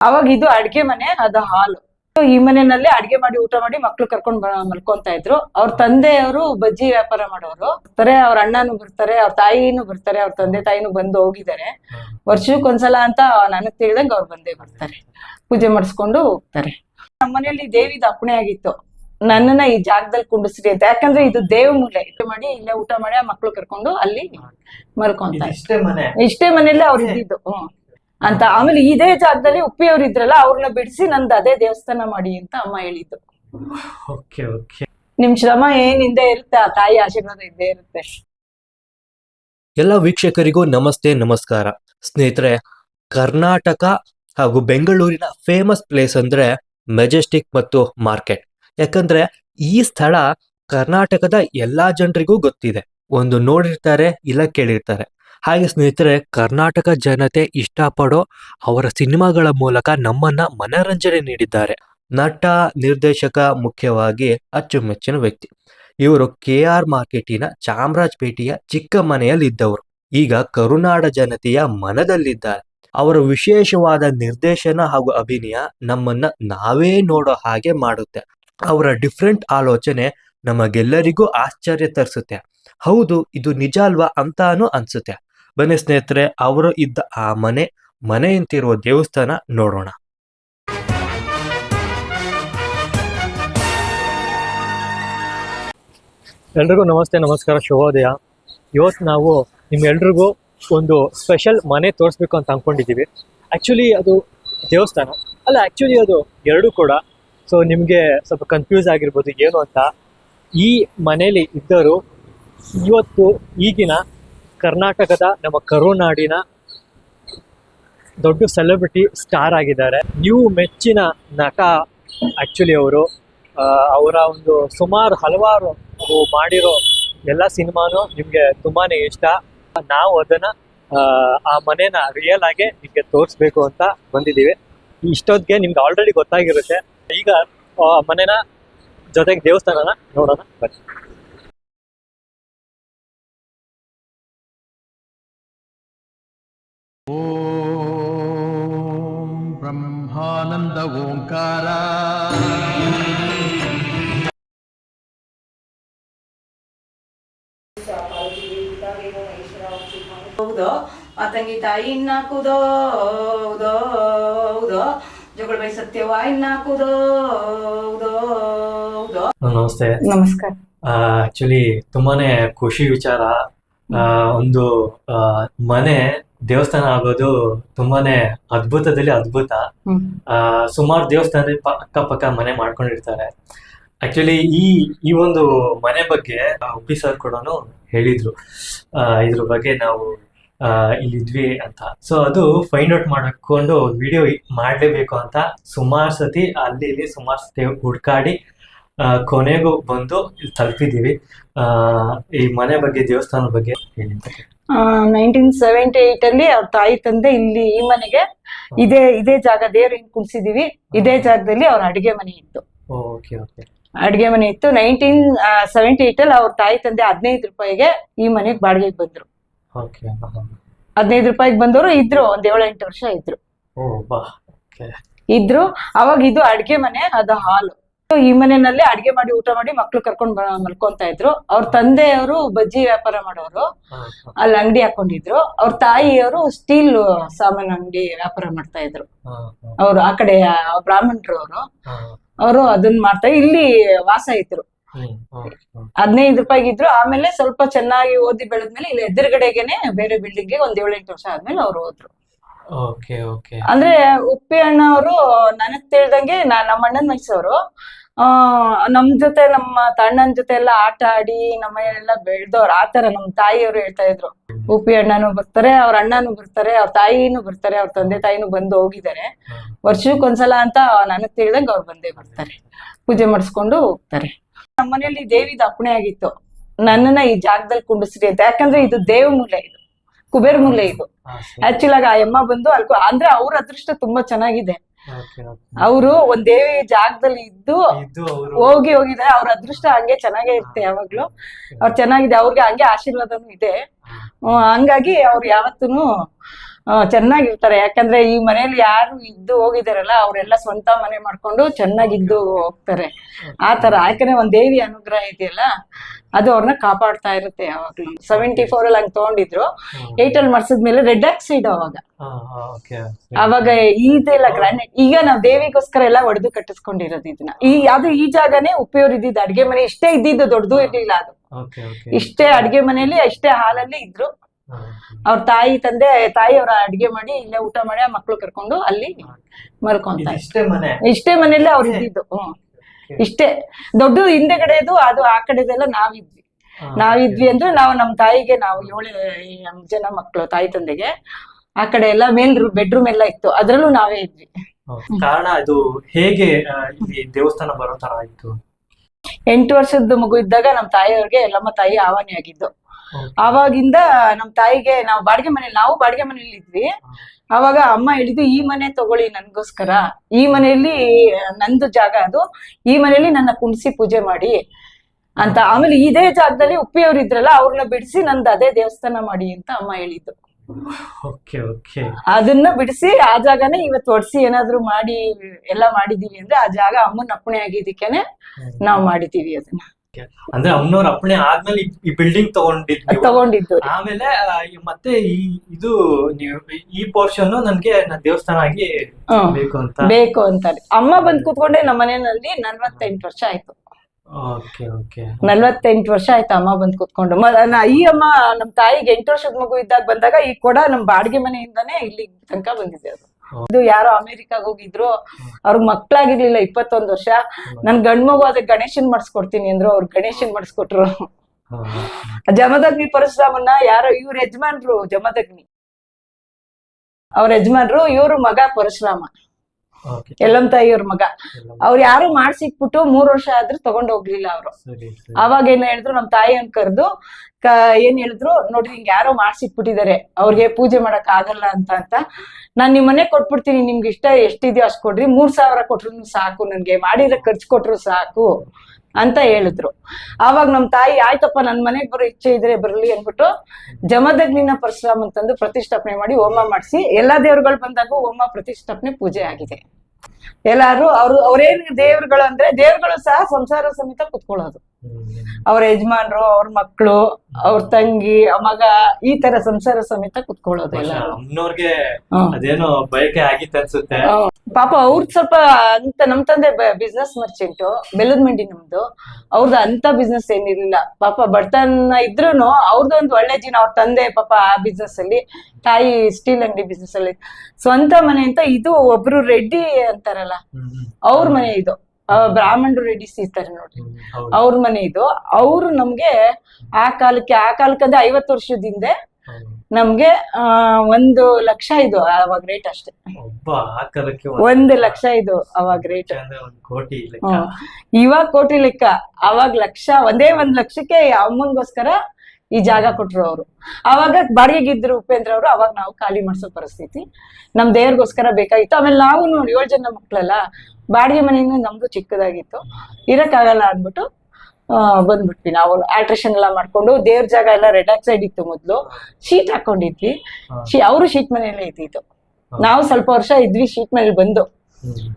ಅವಾಗ ಇದು ಅಡ್ಗೆ ಮನೆ ಅದು ಹಾಲು. ಈ ಮನೆಯಲ್ಲಿ ಅಡ್ಗೆ ಮಾಡಿ ಊಟ ಮಾಡಿ ಮಕ್ಳು ಕರ್ಕೊಂಡ್ ಮಲ್ಕೊಂತ ಇದ್ರು. ಅವ್ರ ತಂದೆಯವರು ಬಜ್ಜಿ ವ್ಯಾಪಾರ ಮಾಡೋರು. ಬರ್ತಾರೆ ಅವ್ರ ಅಣ್ಣನು ಬರ್ತಾರೆ ಅವ್ರ ತಾಯಿನೂ ಬರ್ತಾರೆ ಅವ್ರ ತಂದೆ ತಾಯಿನೂ ಬಂದು ಹೋಗಿದ್ದಾರೆ. ವರ್ಷಕ್ಕೊಂದ್ಸಲ ಅಂತ ನನಗ್ ತಿಳಿದಂಗ ಅವ್ರು ಬಂದೇ ಬರ್ತಾರೆ. ಪೂಜೆ ಮಾಡಿಸ್ಕೊಂಡು ಹೋಗ್ತಾರೆ. ನಮ್ಮ ಮನೆಯಲ್ಲಿ ದೇವಿದ ಅಪ್ಪಣೆ ಆಗಿತ್ತು. ನನ್ನನ್ನ ಈ ಜಾಗದಲ್ಲಿ ಕುಂಡಿಸ್ರಿ ಅಂತ. ಯಾಕಂದ್ರೆ ಇದು ದೇವ ಮೂಲೆ. ಇದು ಮಾಡಿ ಇಲ್ಲೇ ಊಟ ಮಾಡಿ ಆ ಮಕ್ಳು ಕರ್ಕೊಂಡು ಅಲ್ಲಿ ಮಲ್ಕೊಂತ. ಇಷ್ಟೇ ಮನೆ. ಇಷ್ಟೇ ಮನೇಲಿ ಅವ್ರು ಇದ್ದಿದ್ದು. ಹ್ಮ್. ಅಂತ. ಆಮೇಲೆ ಇದೇ ಜಾಗದಲ್ಲಿ ಉಪ್ಪಿಯವರು ಇದ್ರಲ್ಲ ಅವ್ರನ್ನ ಬಿಡಿಸಿ ನಂದು ಅದೇ ದೇವಸ್ಥಾನ ಮಾಡಿ ಅಂತ ಅಮ್ಮ ಹೇಳಿದ್ದು. Okay okay. ನಿಮ್ ಶ್ರಮ ಏನ್ ಹಿಂದೆ ಇರುತ್ತೆ ಆ ತಾಯಿ ಆಶೀರ್ವಾದ ಇದ್ದೇ ಇರುತ್ತೆ. ಎಲ್ಲ ವೀಕ್ಷಕರಿಗೂ ನಮಸ್ತೆ ನಮಸ್ಕಾರ. ಸ್ನೇಹಿತರೆ ಕರ್ನಾಟಕ ಹಾಗೂ ಬೆಂಗಳೂರಿನ ಫೇಮಸ್ ಪ್ಲೇಸ್ ಅಂದ್ರೆ ಮೆಜೆಸ್ಟಿಕ್ ಮತ್ತು ಮಾರ್ಕೆಟ್ ಯಾಕಂದ್ರೆ ಈ ಸ್ಥಳ ಕರ್ನಾಟಕದ ಎಲ್ಲಾ ಜನರಿಗೂ ಗೊತ್ತಿದೆ. ಒಂದು ನೋಡಿರ್ತಾರೆ ಇಲ್ಲ ಕೇಳಿರ್ತಾರೆ. ಹಾಗೆ ಸ್ನೇಹಿತರೆ, ಕರ್ನಾಟಕ ಜನತೆ ಇಷ್ಟಪಡೋ ಅವರ ಸಿನಿಮಾಗಳ ಮೂಲಕ ನಮ್ಮನ್ನ ಮನರಂಜನೆ ನೀಡಿದ್ದಾರೆ. ನಟ, ನಿರ್ದೇಶಕ, ಮುಖ್ಯವಾಗಿ ಅಚ್ಚುಮೆಚ್ಚಿನ ವ್ಯಕ್ತಿ. ಇವರು ಕೆ ಆರ್ ಮಾರ್ಕೆಟಿನ ಚಾಮರಾಜಪೇಟೆಯ ಚಿಕ್ಕ ಮನೆಯಲ್ಲಿದ್ದವರು. ಈಗ ಕರುನಾಡ ಜನತೆಯ ಮನದಲ್ಲಿದ್ದಾರೆ. ಅವರ ವಿಶೇಷವಾದ ನಿರ್ದೇಶನ ಹಾಗೂ ಅಭಿನಯ ನಮ್ಮನ್ನ ನಾವೇ ನೋಡೋ ಹಾಗೆ ಮಾಡುತ್ತೆ. ಅವರ ಡಿಫ್ರೆಂಟ್ ಆಲೋಚನೆ ನಮಗೆಲ್ಲರಿಗೂ ಆಶ್ಚರ್ಯ ತರಿಸುತ್ತೆ. ಹೌದು, ಇದು ನಿಜ ಅಲ್ವಾ ಅಂತಾನು ಅನ್ಸುತ್ತೆ. ಬನ್ನಿ ಸ್ನೇಹಿತರೆ, ಅವರು ಇದ್ದ ಆ ಮನೆ, ಮನೆಯಂತಿರುವ ದೇವಸ್ಥಾನ ನೋಡೋಣ. ಎಲ್ರಿಗೂ ನಮಸ್ತೆ, ನಮಸ್ಕಾರ, ಶುಭೋದಯ. ಇವತ್ತು ನಾವು ನಿಮ್ಮೆಲ್ರಿಗೂ ಒಂದು ಸ್ಪೆಷಲ್ ಮನೆ ತೋರಿಸ್ಬೇಕು ಅಂತ ಅಂದ್ಕೊಂಡಿದ್ದೀವಿ ಆ್ಯಕ್ಚುಲಿ ಅದು ದೇವಸ್ಥಾನ. ಅಲ್ಲ ಆ್ಯಕ್ಚುಲಿ ಅದು ಎರಡೂ ಕೂಡ. ಸೊ ನಿಮಗೆ ಸ್ವಲ್ಪ ಕನ್ಫ್ಯೂಸ್ ಆಗಿರ್ಬೋದು ಏನು ಅಂತ. ಈ ಮನೇಲಿ ಇದ್ದರು ಇವತ್ತು ಈಗಿನ ಕರ್ನಾಟಕದ ನಮ್ಮ ಕರುನಾಡಿನ ದೊಡ್ಡ ಸೆಲೆಬ್ರಿಟಿ ಸ್ಟಾರ್ ಆಗಿದ್ದಾರೆ. ನೀವು ಮೆಚ್ಚಿನ ನಟ ಆ್ಯಕ್ಚುಲಿ ಅವರು. ಅವರ ಒಂದು ಸುಮಾರು ಹಲವಾರು ಮಾಡಿರೋ ಎಲ್ಲ ಸಿನಿಮಾನು ನಿಮಗೆ ತುಂಬಾನೇ ಇಷ್ಟ. ನಾವು ಅದನ್ನ ಆ, ಆ ಮನೇನ ರಿಯಲ್ ಆಗಿ ನಿಮಗೆ ತೋರಿಸ್ಬೇಕು ಅಂತ ಬಂದಿದ್ದೀವಿ. ಇಷ್ಟೊತ್ತಿಗೆ ನಿಮ್ಗೆ ಆಲ್ರೆಡಿ ಗೊತ್ತಾಗಿರುತ್ತೆ. ಈಗ ಆ ಮನೆನ ಜೊತೆಗೆ ದೇವಸ್ಥಾನನ ನೋಡೋಣ. ಬನ್ನಿ. ಓಂ ಬ್ರಹ್ಮಾನಂದ ಓಂಕಾರ. ತಂಗಿ ತಾಯಿ ಇನ್ನಾಕುದೋ ಹೌದೋ ಹೌದೋ. ಜಗಳ ಬೈ ಸತ್ಯವ ಇನ್ನಾಕುದೋ ನಮಸ್ತೆ. ನಮಸ್ಕಾರ. ಆಕ್ಚುಲಿ ತುಂಬಾನೇ ಖುಷಿ ವಿಚಾರ. ಒಂದು ಮನೆ ದೇವಸ್ಥಾನ ಆಗೋದು ತುಂಬಾನೇ ಅದ್ಭುತದಲ್ಲಿ ಅದ್ಭುತ. ಆ ಸುಮಾರು ದೇವಸ್ಥಾನ ಅಕ್ಕ ಅಕ್ಕಪಕ್ಕ ಮನೆ ಮಾಡ್ಕೊಂಡಿರ್ತಾರೆ. ಆಕ್ಚುಲಿ ಈ ಈ ಒಂದು ಮನೆ ಬಗ್ಗೆ ಉಪ್ಪಿ ಸರ್ ಕೂಡ ಹೇಳಿದ್ರು ಇದ್ರ ಬಗ್ಗೆ ನಾವು ಇಲ್ಲಿದ್ವಿ ಅಂತ. ಸೊ ಅದು ಫೈಂಡ್ ಔಟ್ ಮಾಡ್ಕೊಂಡು ವಿಡಿಯೋ ಮಾಡಲೇಬೇಕು ಅಂತ ಸುಮಾರು ಸತಿ ಅಲ್ಲಿ ಇಲ್ಲಿ ಸುಮಾರು ಸತಿ ಹುಡ್ಕಾಡಿ ಕೊನೆಗೂ ಬಂದು ಇಲ್ಲಿ ತಲುಪಿದ್ದೀವಿ. ಆ, ಈ ಮನೆ ಬಗ್ಗೆ ದೇವಸ್ಥಾನದ ಬಗ್ಗೆ ಹೇಳಿ ನೈನ್ಟೀನ್ ಸೆವೆಂಟಿ ಏಟ್ ಅಲ್ಲಿ ಅವ್ರ ತಾಯಿ ತಂದೆ ಇಲ್ಲಿ ಈ ಮನೆಗೆ ಇದೇ ಇದೇ ಜಾಗ ದೇವ್ರ ಹಿಂಗ್ ಕುಣ್ಸಿದೀವಿ. ಇದೇ ಜಾಗದಲ್ಲಿ ಅವ್ರ ಅಡಿಗೆ ಮನೆ ಇತ್ತು. ಅಡಿಗೆ ಮನೆ ಇತ್ತು. ನೈನ್ಟೀನ್ ಸೆವೆಂಟಿ ಏಟ್ ಅಲ್ಲಿ ಅವ್ರ ತಾಯಿ ತಂದೆ ಹದಿನೈದು ರೂಪಾಯಿಗೆ ಈ ಮನೆಗೆ ಬಾಡಿಗೆಗೆ ಬಂದ್ರು. ಹದಿನೈದು ರೂಪಾಯಿಗೆ ಬಂದವರು ಇದ್ರು ಒಂದ್ ಏಳು ಎಂಟು ವರ್ಷ ಇದ್ರು. ಇದ್ರು. ಅವಾಗ ಇದು ಅಡಿಗೆ ಮನೆ ಅದು ಹಾಲು. ಈ ಮನೆಯಲ್ಲಿ ಅಡಿಗೆ ಮಾಡಿ ಊಟ ಮಾಡಿ ಮಕ್ಳು ಕರ್ಕೊಂಡ್ ಮಲ್ಕೊಂತ ಇದ್ರು. ಅವ್ರ ತಂದೆಯವರು ಬಜ್ಜಿ ವ್ಯಾಪಾರ ಮಾಡೋರು. ಅಲ್ಲಿ ಅಂಗಡಿ ಹಾಕೊಂಡಿದ್ರು. ಅವ್ರ ತಾಯಿಯವರು ಸ್ಟೀಲ್ ಸಾಮಾನು ಅಂಗಡಿ ವ್ಯಾಪಾರ ಮಾಡ್ತಾ ಇದ್ರು. ಅವ್ರು ಆ ಕಡೆ ಬ್ರಾಹ್ಮಣರು ಅವರು. ಅವರು ಅದನ್ನ ಮಾಡ್ತಾ ಇಲ್ಲಿ ವಾಸ ಇದ್ರು. ಹದಿನೈದು ರೂಪಾಯಿ ಇದ್ರು. ಆಮೇಲೆ ಸ್ವಲ್ಪ ಚೆನ್ನಾಗಿ ಓದಿ ಬೆಳೆದ್ಮೇಲೆ ಇಲ್ಲಿ ಎದುರುಗಡೆಗೆನೆ ಬೇರೆ ಬಿಲ್ಡಿಂಗ್ಗೆ ಒಂದ್ ಏಳೆಂಟು ವರ್ಷ ಆದ್ಮೇಲೆ ಅವ್ರು ಹೋದ್ರು. ಓಕೆ ಓಕೆ ಅಂದ್ರೆ ಉಪ್ಪಿ ಅಣ್ಣ ಅವರು ನನಗ್ ತಿಳಿದಂಗೆ ನಾ ನಮ್ಮ ಅಣ್ಣನ ವಯಸ್ಸವರು ಆ ನಮ್ ಜೊತೆ ನಮ್ಮ ತಣ್ಣನ ಜೊತೆ ಎಲ್ಲ ಆಟ ಆಡಿ ನಮ್ಮ ಎಲ್ಲ ಬೆಳ್ದವ್ರು ಆತರ ನಮ್ ತಾಯಿಯವರು ಹೇಳ್ತಾ ಇದ್ರು. ಉಪಿ ಅಣ್ಣನು ಬರ್ತಾರೆ ಅವ್ರ ಅಣ್ಣನು ಬರ್ತಾರೆ ಅವ್ರ ತಾಯಿನೂ ಬರ್ತಾರೆ ಅವ್ರ ತಂದೆ ತಾಯಿನೂ ಬಂದು ಹೋಗಿದ್ದಾರೆ. ವರ್ಷಕ್ಕೊಂದ್ಸಲ ಅಂತ ನನಗ್ ತಿಳಿದಂಗೆ ಅವ್ರು ಬಂದೇ ಬರ್ತಾರೆ. ಪೂಜೆ ಮಾಡಿಸ್ಕೊಂಡು ಹೋಗ್ತಾರೆ. ನಮ್ಮ ಮನೆಯಲ್ಲಿ ದೇವಿದ ಅಪ್ಪಣೆ ಆಗಿತ್ತು. ನನ್ನನ್ನ ಈ ಜಾಗದಲ್ಲಿ ಕುಂಡಿಸ್ರಿ ಅಂತ. ಯಾಕಂದ್ರೆ ಇದು ದೇವ ಮೂಲೆ ಇದು. ಕುಬೇರ್ ಮೂಲೆ ಇದು. ಆಕ್ಚುಲ್ ಆಗಿ ಆ ಅಮ್ಮ ಬಂದು ಅಲ್ಕೋ ಅಂದ್ರೆ ಅವ್ರ ಅದೃಷ್ಟ ತುಂಬಾ ಚೆನ್ನಾಗಿದೆ. ಅವರು ಒಂದ್ ದೇವಿ ಜಾಗದಲ್ಲಿ ಇದ್ದು ಹೋಗಿ ಹೋಗಿದ್ದಾರೆ ಅವ್ರ ಅದೃಷ್ಟ ಹಂಗೆ ಚೆನ್ನಾಗೇ ಇರುತ್ತೆ ಯಾವಾಗ್ಲೂ. ಅವ್ರು ಚೆನ್ನಾಗಿದೆ. ಅವ್ರಿಗೆ ಹಂಗೆ ಆಶೀರ್ವಾದನು ಇದೆ. ಹಂಗಾಗಿ ಅವ್ರು ಯಾವತ್ತೂ ಆ, ಚೆನ್ನಾಗಿರ್ತಾರೆ. ಯಾಕಂದ್ರೆ ಈ ಮನೇಲಿ ಯಾರು ಇದ್ದು ಹೋಗಿದಾರಲ್ಲ ಅವರೆಲ್ಲ ಸ್ವಂತ ಮನೆ ಮಾಡ್ಕೊಂಡು ಚೆನ್ನಾಗಿದ್ದು ಹೋಗ್ತಾರೆ. ಆ ತರ ಯಾಕಂದ್ರೆ ಒಂದ್ ದೇವಿ ಅನುಗ್ರಹ ಇದೆಯಲ್ಲ ಅದು ಅವ್ರನ್ನ ಕಾಪಾಡ್ತಾ ಇರುತ್ತೆ ಯಾವಾಗ್ಲೂ. ಸೆವೆಂಟಿ ಫೋರ್ ಅಲ್ಲಿ ಹಂಗ್ ತಗೊಂಡಿದ್ರು. ಏಟ್ ಅಲ್ಲಿ ಮರ್ಸಿದ್ಮೇಲೆ ರೆಡ್ ಆಕ್ಸೈಡ್ ಅವಾಗ. ಅವಾಗ ಇದೆಲ್ಲ ಗ್ರಾನೈಟ್. ಈಗ ನಾವ್ ದೇವಿಗೋಸ್ಕರ ಎಲ್ಲ ಒಡೆದು ಕಟ್ಟಿಸ್ಕೊಂಡಿರೋದು ಇದನ್ನ. ಈ ಅದು ಈ ಜಾಗನೇ ಉಪಯೋಗ ಇದ್ದಿದ್ದು ಅಡ್ಗೆ ಮನೆ ಇಷ್ಟೇ ಇದ್ದಿದ್ದು ದೊಡ್ಡದು ಇರ್ಲಿಲ್ಲ ಅದು. ಇಷ್ಟೇ ಅಡ್ಗೆ ಮನೆಯಲ್ಲಿ ಅಷ್ಟೇ ಹಾಲಲ್ಲಿ ಇದ್ರು. ಅವ್ರ ತಾಯಿ ತಂದೆ ತಾಯಿ ಅವ್ರ ಅಡ್ಗೆ ಮಾಡಿ ಇಲ್ಲೇ ಊಟ ಮಾಡಿ ಆ ಮಕ್ಳು ಕರ್ಕೊಂಡು ಅಲ್ಲಿ ಮಲ್ಕೊಂತ. ಇಷ್ಟೇ ಮನೆ. ಇಷ್ಟೇ ಮನೆಯಲ್ಲೇ ಅವ್ರು ಇದ್ದಿದ್ದು. ಹ್ಮ್. ಇಷ್ಟೇ. ದೊಡ್ಡ ಹಿಂದೆಗಡೆದು ಅದು ಆ ಕಡೆದೆಲ್ಲ ನಾವಿದ್ವಿ. ನಾವಿದ್ವಿ ಅಂದ್ರೆ ನಾವು ನಮ್ ತಾಯಿಗೆ ನಾವು ಏಳು ಜನ ಮಕ್ಳು ತಾಯಿ ತಂದೆಗೆ ಆ ಕಡೆ ಎಲ್ಲ ಮೇಲ್ ಬೆಡ್ರೂಮ್ ಎಲ್ಲ ಇತ್ತು. ಅದ್ರಲ್ಲೂ ನಾವೇ ಇದ್ವಿ. ಕಾರಣ ಅದು ಹೇಗೆ ದೇವಸ್ಥಾನ ಬರೋ ತರ ಆಯ್ತು? ಎಂಟು ವರ್ಷದ ಮಗು ಇದ್ದಾಗ ನಮ್ ತಾಯಿಯವ್ರಿಗೆ ಎಲ್ಲಮ್ಮ ತಾಯಿ ಆವಾನಿ ಆಗಿದ್ದು. ಆವಾಗಿಂದ ನಮ್ ತಾಯಿಗೆ ನಾವು ಬಾಡಿಗೆ ಮನೇಲಿ ನಾವು ಬಾಡಿಗೆ ಮನೇಲಿ ಇದ್ವಿ. ಅವಾಗ ಅಮ್ಮ ಹೇಳಿದ್ದು ಈ ಮನೆ ತಗೊಳ್ಳಿ ನನ್ಗೋಸ್ಕರ. ಈ ಮನೆಯಲ್ಲಿ ನಂದು ಜಾಗ ಅದು. ಈ ಮನೆಯಲ್ಲಿ ನನ್ನ ಕುಣಿಸಿ ಪೂಜೆ ಮಾಡಿ. ಅಂತ. ಆಮೇಲೆ ಇದೇ ಜಾಗದಲ್ಲಿ ಉಪ್ಪಿಯವ್ರು ಇದ್ರಲ್ಲ ಅವ್ರನ್ನ ಬಿಡಿಸಿ ನಂದು ಅದೇ ದೇವಸ್ಥಾನ ಮಾಡಿ ಅಂತ ಅಮ್ಮ ಹೇಳಿದ್ದು. ಓಕೆ ಓಕೆ ಅದನ್ನ ಬಿಡಿಸಿ ಆ ಜಾಗನೇ ಇವತ್ತು ಒಡ್ಸಿ ಏನಾದ್ರು ಮಾಡಿ ಎಲ್ಲ ಮಾಡಿದೀವಿ ಅಂದ್ರೆ ಆ ಜಾಗ ಅಮ್ಮನ ಅಪ್ಪಣೆ ಆಗಿದ್ದಕ್ಕೇನೆ ನಾವ್ ಮಾಡಿದೀವಿ ಅದನ್ನ. ಅಂದ್ರೆ ಅಮ್ಮನವ್ರ ಅಪ್ಪಣೆ ಆದ್ಮೇಲೆ ಈ- ಬಿಲ್ಡಿಂಗ್ ತಗೊಂಡಿದ್ ನೀವು. ತಗೊಂಡಿದ್ದು ಆಮೇಲೆ ಮತ್ತೆ ಈ ಇದು ನೀವು ಈ ಪೋರ್ಷನ್ ನನ್ಗೆ ನನ್ ದೇವಸ್ಥಾನ ಆಗಿ. ಬೇಕು ಅಂತ. ಬೇಕು ಅಂತಾರೆ ಅಮ್ಮ ಬಂದ್ ಕೂತ್ಕೊಂಡೆ ನಮ್ಮ ಮನೆಯಲ್ಲಿ ನಲ್ವತ್ತೆಂಟು ವರ್ಷ ಆಯ್ತು. ನಲ್ವತ್ತೆಂಟು ವರ್ಷ ಆಯ್ತು ಅಮ್ಮ ಬಂದ್ ಕುತ್ಕೊಂಡು. ಈ ಅಮ್ಮ ನಮ್ ತಾಯಿಗೆ ಎಂಟು ವರ್ಷದ ಮಗು ಇದ್ದಾಗ ಬಂದಾಗ ಈ ಕೂಡ ನಮ್ ಬಾಡಿಗೆ ಮನೆಯಿಂದಾನೇ ಇಲ್ಲಿ ತನಕ ಬಂದಿದೆ ಅದು. ಇದು ಯಾರೋ ಅಮೆರಿಕಾಗ ಹೋಗಿದ್ರು, ಅವ್ರಿಗೆ ಮಕ್ಳಾಗಿರ್ಲಿಲ್ಲ ಇಪ್ಪತ್ತೊಂದು ವರ್ಷ. ನನ್ ಗಂಡ್ ಮಗು ಅದಕ್ಕೆ ಗಣೇಶನ್ ಮಾಡಿಸ್ಕೊಡ್ತೀನಿ ಅಂದ್ರು, ಅವ್ರು ಗಣೇಶನ್ ಮಾಡಿಸ್ಕೊಟ್ರು. ಜಮದಗ್ನಿ ಪರಶುರಾಮನ್ನ ಯಾರೋ ಇವ್ರ ಯಜಮಾನ್ರು, ಜಮದಗ್ನಿ. ಅವ್ರ ಯಜಮಾನ್ರು ಇವ್ರ ಮಗ ಪರಶುರಾಮ. ಎಲ್ಲಮ್ ತಾಯಿಯವ್ರ ಮಗ. ಅವ್ರು ಯಾರು ಮಾಡ್ಸಿಕ್ಬಿಟ್ಟು ಮೂರ್ ವರ್ಷ ಆದ್ರೂ ತಗೊಂಡ್ ಹೋಗ್ಲಿಲ್ಲ ಅವ್ರು. ಅವಾಗ ಏನ್ ಹೇಳಿದ್ರು ನಮ್ ತಾಯಿಯನ್ ಕರೆದು ಏನ್ ಹೇಳಿದ್ರು ನೋಡ್ರಿ ಹಿಂಗ್ ಯಾರೋ ಮಾಡ್ಸಿಕ್ಬಿಟ್ಟಿದ್ದಾರೆ ಅವ್ರಿಗೆ ಪೂಜೆ ಮಾಡಕ್ ಆಗಲ್ಲ ಅಂತ ಅಂತ. ನಾನ್ ನಿಮ್ ಮನೆ ಕೊಟ್ಬಿಡ್ತೀನಿ ನಿಮ್ಗೆ ಇಷ್ಟ ಎಷ್ಟಿದ್ಯೋ ಅಷ್ಟ್ ಕೊಡ್ರಿ ಮೂರ್ ಸಾವಿರ ಕೊಟ್ರು ಸಾಕು ನನ್ಗೆ ಮಾಡಿರೋ ಖರ್ಚು ಕೊಟ್ರು ಸಾಕು. ಅಂತ ಹೇಳಿದ್ರು. ಆವಾಗ ನಮ್ ತಾಯಿ, ಆಯ್ತಪ್ಪ, ನನ್ ಮನೆಗ್ ಬರೋ ಇಚ್ಛೆ ಇದ್ರೆ ಬರ್ಲಿ ಅಂದ್ಬಿಟ್ಟು ಜಮದಗ್ನಿನ ಪರಶುರಾಮ್ ಅಂತಂದು ಪ್ರತಿಷ್ಠಾಪನೆ ಮಾಡಿ ಹೋಮ ಮಾಡಿಸಿ, ಎಲ್ಲಾ ದೇವ್ರುಗಳು ಬಂದಾಗ ಹೋಮ ಪ್ರತಿಷ್ಠಾಪನೆ ಪೂಜೆ ಆಗಿದೆ. ಎಲ್ಲಾರು ಅವ್ರು, ಅವ್ರೇನ್ ದೇವ್ರುಗಳು ಅಂದ್ರೆ ದೇವ್ರುಗಳು ಸಹ ಸಂಸಾರ ಸಮೇತ ಕುತ್ಕೊಳ್ಳೋದು. ಅವ್ರ ಯಜಮಾನ್ರು ಅವ್ರ ಮಕ್ಕಳು ಅವ್ರ ತಂಗಿ ಮಗ ಈ ತರ ಸಂಸಾರ ಸಮೇತ ಕುತ್ಕೊಳ್ಳೋದಿಲ್ಲ ಅಮ್ಮನವ್ರಿಗೆ ಅದೇನೋ ಬಯಕೆ ಆಗಿತ್ತು ಅನ್ಸುತ್ತೆ. ಪಾಪ ಅವ್ರದ್ ಸ್ವಲ್ಪ ಅಂತ ನಮ್ ತಂದೆ ಬಿಸ್ನೆಸ್ ಮರ್ಚೆಂಟ್ ಬೆಲ್ಲದ ಮಂಡಿ ನಮ್ದು. ಅವ್ರದ್ದು ಅಂತ ಬಿಸ್ನೆಸ್ ಏನಿರ್ಲಿಲ್ಲ. ಪಾಪ ಬಡತನ ಇದ್ರೂನು ಅವ್ರದ್ದು ಒಂದು ಒಳ್ಳೆ ಜೀವನ ಅವ್ರ ತಂದೆ ಪಾಪ ಆ ಬಿಸ್ನೆಸ್ ಅಲ್ಲಿ ತಾಯಿ ಸ್ಟೀಲ್ ಅಂಗಡಿ ಬಿಸ್ನೆಸ್ ಅಲ್ಲಿ. ಸ್ವಂತ ಮನೆ ಅಂತ ಇದು ಒಬ್ರು ರೆಡ್ಡಿ ಅಂತಾರಲ್ಲ ಅವ್ರ ಮನೆ ಇದು. ಬ್ರಾಹ್ಮಣರು ರೆಡಿ ಸೀತಾರೆ ನೋಡ್ರಿ. ಅವ್ರ ಮನೆ ಇದು. ಅವ್ರು ನಮ್ಗೆ ಆ ಕಾಲಕ್ಕೆ ಆ ಕಾಲಕ್ಕೆ ಅಂದ್ರೆ ಐವತ್ತು ವರ್ಷದ ಹಿಂದೆ. ನಮ್ಗೆ ಆ ಒಂದು ಲಕ್ಷ ಇದು ಅವಾಗ ರೇಟ್ ಅಷ್ಟೇ. ಒಂದು ಲಕ್ಷ. ಇದು ಅವಾಗ ರೇಟ್. ಇವಾಗ ಕೋಟಿ ಲೆಕ್ಕ. ಅವಾಗ ಲಕ್ಷ ಒಂದೇ ಒಂದ್ ಲಕ್ಷಕ್ಕೆ ಅಮ್ಮನ್ಗೋಸ್ಕರ ಈ ಜಾಗ ಕೊಟ್ರು ಅವರು. ಅವಾಗ ಬಾಡಿಗೆಗಿದ್ರು ಉಪೇಂದ್ರ ಅವರು ಅವಾಗ ನಾವು ಖಾಲಿ ಮಾಡಿಸೋ ಪರಿಸ್ಥಿತಿ. ನಮ್ ದೇವ್ರಿಗೋಸ್ಕರ ಬೇಕಾಗಿತ್ತು. ಆಮೇಲೆ ನಾವು ನೋಡಿ ಏಳು ಜನ ಮಕ್ಳಲ್ಲ. ಬಾಡಿಗೆ ಮನೆಯಿಂದ ನಮ್ದು ಚಿಕ್ಕದಾಗಿತ್ತು. ಇರಕ್ಕಾಗಲ್ಲ ಅಂದ್ಬಿಟ್ಟು ಆ, ಬಂದ್ಬಿಟ್ವಿ ನಾವು. ಆಲ್ಟ್ರೇಷನ್ ಎಲ್ಲ ಮಾಡ್ಕೊಂಡು ದೇವ್ರ ಜಾಗ ಎಲ್ಲ ರೆಡ್ ಆಕ್ಸೈಡ್ ಇತ್ತು ಮೊದ್ಲು. ಶೀಟ್ ಹಾಕೊಂಡಿದ್ವಿ. ಅವರು ಶೀಟ್ ಮನೆಯಲ್ಲೇ ಇದ್ದಿತ್ತು ನಾವು ಸ್ವಲ್ಪ ವರ್ಷ ಇದ್ವಿ ಶೀಟ್ ಮನೇಲಿ ಬಂದು.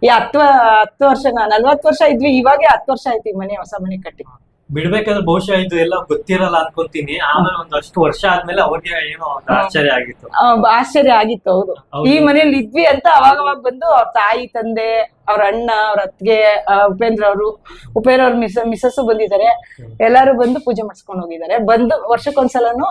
ಈ ಹತ್ತು ಹತ್ತು ವರ್ಷ ನಲ್ವತ್ತು ವರ್ಷ ಇದ್ವಿ ಇವಾಗೆ ಹತ್ತು ವರ್ಷ ಆಯ್ತು ಈ ಮನೆ ಹೊಸ ಮನೆ ಕಟ್ಟಿ. ಬಿಡ್ಬೇಕಾದ್ರೆ ಬಹುಶಃ ಇದು ಎಲ್ಲ ಗೊತ್ತಿರಲ್ಲ ಅನ್ಕೊಂತೀನಿ. ಆಮೇಲೆ ಒಂದಷ್ಟು ವರ್ಷ ಆದ್ಮೇಲೆ ಅವ್ರಿಗೆ ಏನೋ ಒಂದು ಆಶ್ಚರ್ಯ ಆಗಿತ್ತು. ಆಶ್ಚರ್ಯ ಆಗಿತ್ತು ಹೌದು. ಈ ಮನೇಲಿ ಇದ್ವಿ ಅಂತ ಅವಾಗ ಅವಾಗ ಬಂದು ಅವ್ರ ತಾಯಿ ತಂದೆ ಅವ್ರ ಅಣ್ಣ ಅವ್ರ ಅತ್ಗೆ ಆ, ಉಪೇಂದ್ರ ಅವರು ಉಪೇಂದ್ರ ಅವ್ರ ಮಿಸ್ ಮಿಸಸ್ ಬಂದಿದ್ದಾರೆ. ಎಲ್ಲಾರು ಬಂದು ಪೂಜೆ ಮಾಡಿಸ್ಕೊಂಡು ಹೋಗಿದ್ದಾರೆ. ಬಂದು ವರ್ಷಕ್ಕೊಂದ್ಸಲನು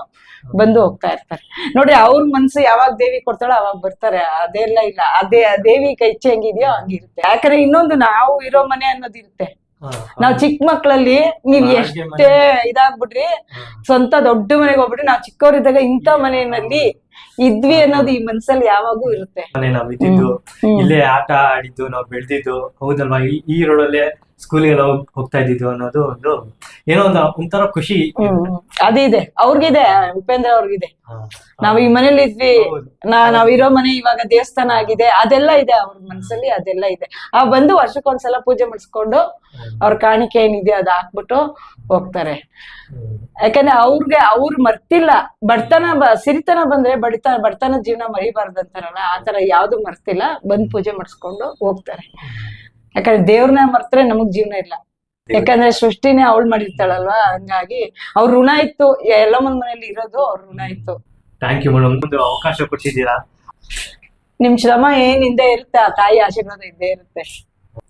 ಬಂದು ಹೋಗ್ತಾ ಇರ್ತಾರೆ. ನೋಡಿ ಅವ್ರ ಮನ್ಸು ಯಾವಾಗ ದೇವಿ ಕೊಡ್ತಾಳೋ ಅವಾಗ ಬರ್ತಾರೆ. ಅದೆಲ್ಲ ಇಲ್ಲ. ಅದೇ ದೇವಿ ಕೈ ಇಚ್ಛೆ ಹೆಂಗಿದ್ಯೋ ಹಂಗಿರುತ್ತೆ. ಯಾಕಂದ್ರೆ ಇನ್ನೊಂದು ನಾವು ಇರೋ ಮನೆ ಅನ್ನೋದಿರುತ್ತೆ. ನಾವ್ ಚಿಕ್ಕ ಮಕ್ಳಲ್ಲಿ ನೀವ್ ಎಷ್ಟೇ ಇದಾಗ್ಬಿಡ್ರಿ ಸ್ವಂತ ದೊಡ್ಡ ಮನೆಗೆ ಹೋಗ್ಬಿಟ್ರಿ ನಾವ್ ಚಿಕ್ಕವರಿದ್ದಾಗ ಇಂಥ ಮನೆಯಲ್ಲಿ ಇದ್ವಿ ಅನ್ನೋದು ಈ ಮನ್ಸಲ್ಲಿ ಯಾವಾಗೂ ಇರುತ್ತೆ. ನಾವ್ ಇದ್ದಿದ್ದು ಇಲ್ಲೇ ಆಟ ಆಡಿದ್ದು ನಾವ್ ಬೆಳ್ದಿದ್ದು ಹೌದಲ್ವಾ? ಈ- ರೋಡಲ್ಲೇ ಸ್ಕೂಲ್ಗೆ ಹೋಗ್ ಹೋಗ್ತಾ ಇದ್ದಿದ್ದು ಅನ್ನೋದು ಒಂದು ಏನೋ ಒಂದು ಒಂಥರ ಖುಷಿ. ಅದಿದೆ. ಅವ್ರಿಗಿದೆ ಉಪೇಂದ್ರ ಅವ್ರಿಗಿದೆ. ಇದೆ ನಾವ್ ಈ ಮನೇಲಿ ಇದ್ವಿ. ನಾವ್ ಇರೋ ಮನೆ ಇವಾಗ ದೇವಸ್ಥಾನ ಆಗಿದೆ. ಅದೆಲ್ಲ ಇದೆ ಅವ್ರ ಮನ್ಸಲ್ಲಿ ಅದೆಲ್ಲ ಇದೆ. ಆ ಬಂದು ವರ್ಷಕ್ಕೊಂದ್ಸಲ ಪೂಜೆ ಮಾಡಿಸ್ಕೊಂಡು ಅವ್ರ ಕಾಣಿಕೆ ಏನಿದೆ ಅದ್ ಹಾಕ್ಬಿಟ್ಟು ಹೋಗ್ತಾರೆ. ಯಾಕಂದ್ರೆ ಅವ್ರಿಗೆ ಅವ್ರು ಮರ್ತಿಲ್ಲ. ಬಡತನ ಸಿರಿತನ ಬಂದ್ರೆ ಬಡಿತ ಬಡತನ ಜೀವನ ಮರಿಬಾರ್ದು ಅಂತಾರಲ್ಲ ಆ ತರ ಯಾವ್ದು ಮರ್ತಿಲ್ಲ. ಬಂದ್ ಪೂಜೆ ಮಾಡಿಸ್ಕೊಂಡು ಹೋಗ್ತಾರೆ. ಯಾಕಂದ್ರೆ ದೇವ್ರನ್ನ ಮರ್ತ್ರೆ ನಮಗ್ ಜೀವನ ಇಲ್ಲ. ಯಾಕಂದ್ರೆ ಸೃಷ್ಟಿನೇ ಅವಳು ಮಾಡಿರ್ತಾಳಲ್ವಾ? ಹಂಗಾಗಿ ಅವ್ರ ಋಣ ಇತ್ತು. ಎಲ್ಲ ಎಲ್ಲಮ್ಮನ ಮನೇಲಿ ಇರೋದು ಅವ್ರ ಋಣ ಇತ್ತು. ಥ್ಯಾಂಕ್ ಯು ಮೇಡಮ್ ಒಂದು ಅವಕಾಶ ಕೊಟ್ಟಿದ್ದೀರಾ? ನಿಮ್ ಶ್ರಮ ಏನ್ ಹಿಂದೆ ಇರುತ್ತೆ ಆ ತಾಯಿ ಆಶೀರ್ವಾದ ಇದ್ದೇ ಇರುತ್ತೆ.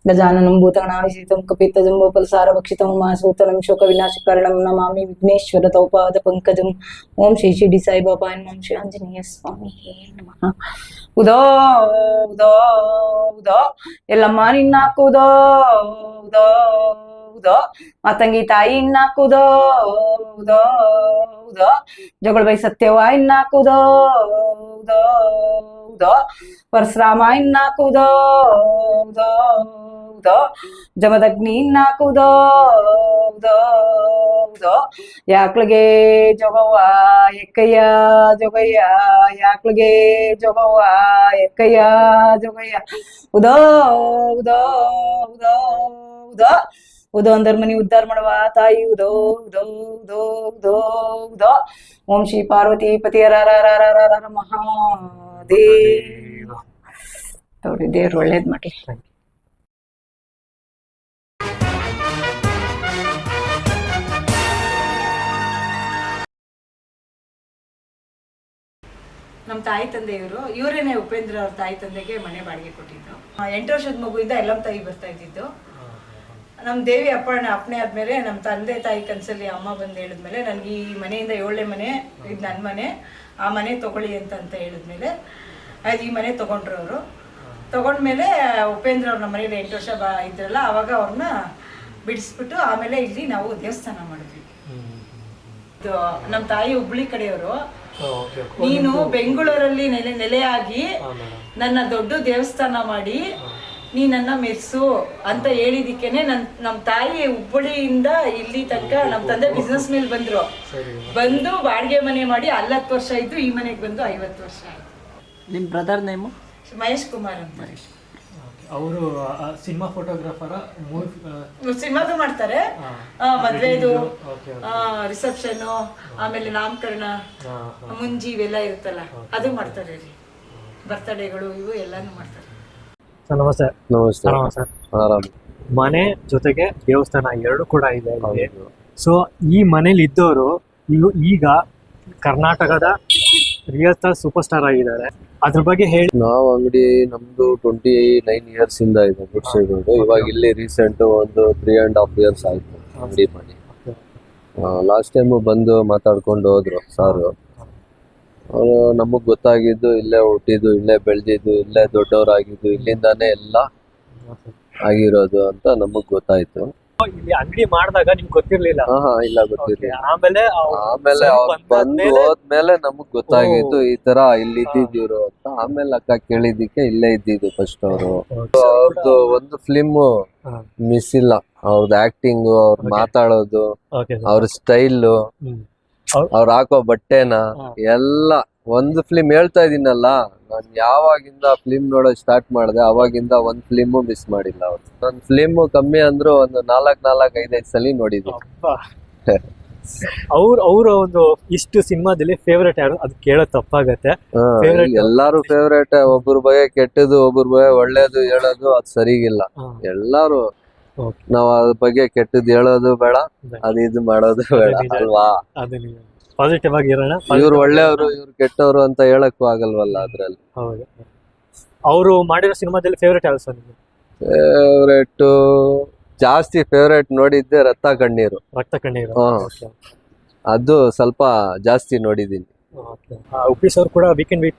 ಗಜಾನನಂ ಭೂತಗಣಾವಿಸಿತಂ ಕಪಿತ್ತಜಂಬೋಪಲ ಸಾರ ಭಕ್ಷಿತಂ ಮಾಸೂತನಂ ಶೋಕ ವಿನಾಶಕಾರಣಂ ನಮಾಮಿ ವಿಘ್ನೇಶ್ವರ ತೌಪಾದ ಪಂಕಜಂ ಓಂ ಶ್ರೀ ಶಿಡಿ ಸಾಯಿಬಾಬಾ ಓಂ ಶ್ರೀ ಆಂಜನೇಯ ಸ್ವಾಮಿ ನಮಃ ಉದೋ ಉದೋ ಉದೋ ಎಲ್ಲಮ್ಮ ನಿನ್ನಾಕುದೋ ಉದೋ ಉದೋ ಮಾತಂಗಿ ತಾಯಿ ಇನ್ನಾಕುದೋ, ಉದೋ ಉದೋ. ಜಗಳ ಬೈ ಸತ್ಯವ ಇನ್ನಾಕುದೋ, ಉದೋ ಉದೋ. ಪರಶುರಾಮ ಇನ್ನಾಕುದೋ, ಉದೋ ಉದೋ. ಜಮದಗ್ನಿ ಇನ್ನಾಕುದೋ, ಉದೋ ಉದೋ. ಯಾಕ್ಳಿಗೆ ಜೋಗವ್ವ, ಎಕ್ಕಯ್ಯ, ಜೋಗಯ್ಯ. ಯಾಕ್ಳಿಗೆ ಜೋಗವ್ವ, ಎಕ್ಕಯ್ಯ, ಜೋಗಯ್ಯ. ಉದೋ ಉದೋ ಉದೋ ಉದೋ. ಉದೋ ಅಂದರ್ ಮನಿ ಉದ್ಧಾರ ಮಾಡುವ ತಾಯಿ ಉದೋ ಉದೋ ಉದೋ ಉದೋ ಉದೋ. ಓಂ ಶ್ರೀ ಪಾರ್ವತಿ ಪತಿ ಮಹಾದೇವ. ದೇವ್ರು ಒಳ್ಳೇದ್ ಮಾಡಿ ನಮ್ಮ ತಾಯಿ ತಂದೆಯವರು, ಇವರೇನೆ ಉಪೇಂದ್ರ ಅವ್ರ ತಾಯಿ ತಂದೆಗೆ ಮನೆ ಬಾಡಿಗೆ ಕೊಟ್ಟಿದ್ದು. ಎಂಟು ವರ್ಷದ ಮಗುವಿಂದ ಎಲ್ಲಮ್ಮ ತಾಯಿ ಬರ್ತಾ ಇದ್ದಿದ್ದು. ನಮ್ಮ ದೇವಿ ಅಪ್ಪಣ್ಣ ಅಪ್ಪಣೆ ಆದ್ಮೇಲೆ ನಮ್ಮ ತಂದೆ ತಾಯಿ ಕನಸಲ್ಲಿ ಅಮ್ಮ ಬಂದು ಹೇಳಿದ್ಮೇಲೆ ನನಗೆ ಈ ಮನೆಯಿಂದ ಏಳನೇ ಮನೆ ಇದು ನನ್ನ ಮನೆ ಆ ಮನೆ ತಗೊಳ್ಳಿ ಅಂತ ಅಂತ ಹೇಳಿದ್ಮೇಲೆ ಅದು ಈ ಮನೆ ತೊಗೊಂಡ್ರು ಅವರು. ತಗೊಂಡ್ಮೇಲೆ ಉಪೇಂದ್ರ ಅವ್ರ ನಮ್ಮ ಮನೇಲಿ ಎಂಟು ವರ್ಷ ಬಾ ಇದ್ರಲ್ಲ ಅವಾಗ ಅವ್ರನ್ನ ಬಿಡಿಸ್ಬಿಟ್ಟು ಆಮೇಲೆ ಇಲ್ಲಿ ನಾವು ದೇವಸ್ಥಾನ ಮಾಡಿದ್ವಿ. ಇದು ನಮ್ಮ ತಾಯಿ ಹುಬ್ಳಿ ಕಡೆಯವರು. ನೀನು ಬೆಂಗಳೂರಲ್ಲಿ ನೆಲೆ ನೆಲೆಯಾಗಿ ನನ್ನ ದೊಡ್ಡ ದೇವಸ್ಥಾನ ಮಾಡಿ ನೀ ನನ್ನ ಮೆರ್ಸು ಅಂತ ಹೇಳಿದಿಕ್ಕೇನೆ ನನ್ ನಮ್ಮ ತಾಯಿ ಹುಬ್ಬಳ್ಳಿಯಿಂದ ಇಲ್ಲಿ ತನಕ ನಮ್ಮ ತಂದೆ ಬಿಸ್ನೆಸ್ ಮೇಲೆ ಬಂದ್ರು. ಬಂದು ಬಾಡಿಗೆ ಮನೆ ಮಾಡಿ ಹತ್ತು ವರ್ಷ ಇದ್ದು ಈ ಮನೆಗೆ ಬಂದು ಐವತ್ತು ವರ್ಷ ಆಯ್ತು. ನಿಮ್ಮ ಬ್ರದರ್ ನೇಮು ಮಹೇಶ್ ಕುಮಾರ್ ಅಂತ. ಅವರು ಸಿನಿಮಾ ಫೋಟೋಗ್ರಾಫರ ಸಿನಿಮಾದು ಮಾಡ್ತಾರೆ. ಮದ್ವೆದು ಓಕೆ ರಿಸೆಪ್ಷನ್ ಆಮೇಲೆ ನಾಮಕರಣ ಮುಂಜಿ ಇವೆಲ್ಲ ಇರುತ್ತಲ್ಲ ಅದು ಮಾಡ್ತಾರೆ ರೀ. ಬರ್ತಡೇಗಳು ಇವು ಎಲ್ಲಾನು ಮಾಡ್ತಾರೆ. ಸರ್ ನಮಸ್ತೆ. ನಮಸ್ತೆ. ಆರಾಮ ಸರ್? ಆರಾಮ್. ಮನೆ ಜೊತೆಗೆ ದೇವಸ್ಥಾನ ಎರಡು ಕೂಡ ಇದೆ ಇಲ್ಲಿ. ಸೊ ಈ ಮನೇಲಿ ಇದ್ದವರು ಇವು ಈಗ ಕರ್ನಾಟಕದ ರಿಯಲ್ ಸ್ಟಾರ್ ಸೂಪರ್ ಸ್ಟಾರ್ ಆಗಿದ್ದಾರೆ. ಅದ್ರ ಬಗ್ಗೆ ಹೇಳಿ. ನಾವು ಅಂಗಡಿ ನಮ್ದು ಟ್ವೆಂಟಿ ನೈನ್ ಇಯರ್ಸ್ ಇಂದ ಇದೆ ಗುಡ್ಸೆಗಳು ಇವಾಗ ಇಲ್ಲಿ ರೀಸೆಂಟ್ ಒಂದು ತ್ರೀ ಅಂಡ್ ಹಾಫ್ ಇಯರ್ಸ್ ಆಯ್ತು ಅಂಗಡಿ ಮಾಡಿ ಲಾಸ್ಟ್ ಟೈಮ್ ಬಂದು ಮಾತಾಡ್ಕೊಂಡು ಹೋದ್ರು ಸಾರು. ಅವರು ನಮಗ್ ಗೊತ್ತಾಗಿದ್ದು ಇಲ್ಲೇ ಹುಟ್ಟಿದ್ದು ಇಲ್ಲೇ ಬೆಳೆದಿದ್ದು ಇಲ್ಲೇ ದೊಡ್ಡವರಾಗಿದ್ದು ಇಲ್ಲಿಂದಾನೆ ಎಲ್ಲ ಆಗಿರೋದು ಅಂತ ನಮಗ್ ಗೊತ್ತಾಯ್ತು. ಇಲ್ಲಿ ಅಂಗಡಿ ಮಾಡಿದಾಗ ನಿಮ್ಗೆ ಗೊತ್ತಿರ್ಲಿಲ್ಲ. ಹಾ ಹಾ ಇಲ್ಲ ಗೊತ್ತಿರ್ಲಿಲ್ಲ. ಆಮೇಲೆ ಆಮೇಲೆ ಅವ್ರು ಬಂದು ಹೋದ್ಮೇಲೆ ನಮಗ್ ಗೊತ್ತಾಗಿತ್ತು ಈ ತರ ಇಲ್ಲಿ ಇದ್ದಿದ್ರು ಅಂತ. ಆಮೇಲೆ ಅಕ್ಕ ಕೇಳಿದ್ದಕ್ಕೆ ಇಲ್ಲೇ ಇದ್ದಿದ್ದು ಫಸ್ಟ್ ಅವರು. ಅವ್ರದ್ದು ಒಂದು ಫಿಲ್ಮ್ ಮಿಸ್ ಇಲ್ಲ. ಅವ್ರದ್ದು ಆಕ್ಟಿಂಗ್ ಅವ್ರ. ಮಾತಾಡೋದು ಅವ್ರ ಸ್ಟೈಲ್. ಅವ್ರ ಹಾಕೋ ಬಟ್ಟೆನ ಎಲ್ಲ ಒಂದು ಫಿಲಿಮ್ ಹೇಳ್ತಾ ಇದೀನಲ್ಲ ನಾನ್ ಯಾವಾಗಿಂದ ಫಿಲಿಮ್ ನೋಡೋ ಸ್ಟಾರ್ಟ್ ಮಾಡಿದೆ ಅವಾಗಿಂದ ಒಂದ್ ಫಿಲಿಮ್ ಮಿಸ್ ಮಾಡಿಲ್ಲ ಅವ್ರು. ನನ್ ಫಿಲಿಮ್ ಕಮ್ಮಿ ಅಂದ್ರು ಒಂದು ನಾಲ್ಕ್ ನಾಲ್ಕ್ ಐದೈದ್ ಸಲ ನೋಡಿದ್ವಿ ಅವ್ರ ಅವ್ರ ಒಂದು ಇಷ್ಟು ಸಿನಿಮಾದಲ್ಲಿ ಫೇವ್ರೇಟ್ ಯಾರು? ಅದು ಕೇಳೋ ತಪ್ಪಾಗತ್ತೆ? ಎಲ್ಲಾರು ಫೇವ್ರೇಟ್ ಒಬ್ಬರ ಬಗ್ಗೆ ಕೆಟ್ಟದು ಒಬ್ಬರ ಬಗ್ಗೆ ಒಳ್ಳೇದು ಹೇಳೋದು ಅದು ಸರಿಗಿಲ್ಲ. ಎಲ್ಲಾರು. ನಾವ್ ಅದ್ರ ಬಗ್ಗೆ ಕೆಟ್ಟದ್ ಹೇಳೋದು ಬೇಡ ಅದ್. ಇದು ಮಾಡೋದು ಬೇಡ ಅಲ್ವಾ? ಪಾಸಿಟಿವ್ ಆಗಿ ಇರೋಣ. ಇವ್ರು ಒಳ್ಳೆಯವರು ಇವ್ರು ಕೆಟ್ಟವರು ಅಂತ ಹೇಳಕ್ಕೂ ಆಗಲ್ವಲ್ಲ ಅದ್ರಲ್ಲಿ? ಹೌದು. ಅವರು ಮಾಡಿರೋ ಸಿನಿಮಾದಲ್ಲಿ ಫೇವ್ರೇಟ್ ಯಾವ್ದು ಸರ್ ನಿಮ್ಗೆ? ಫೇವ್ರೇಟ್ ಜಾಸ್ತಿ ಫೇವ್ರೇಟ್ ನೋಡಿದ್ದೆ ರಕ್ತ ಕಣ್ಣೀರು. ರಕ್ತ ಕಣ್ಣೀರು. ಹಾ. ಅದು ಸ್ವಲ್ಪ ಜಾಸ್ತಿ ನೋಡಿದೀನಿ ಉಪ್ಪಿ ಸರ್ ಕೂಡ ವೀಕೆಂಡ್ ವೀಕ್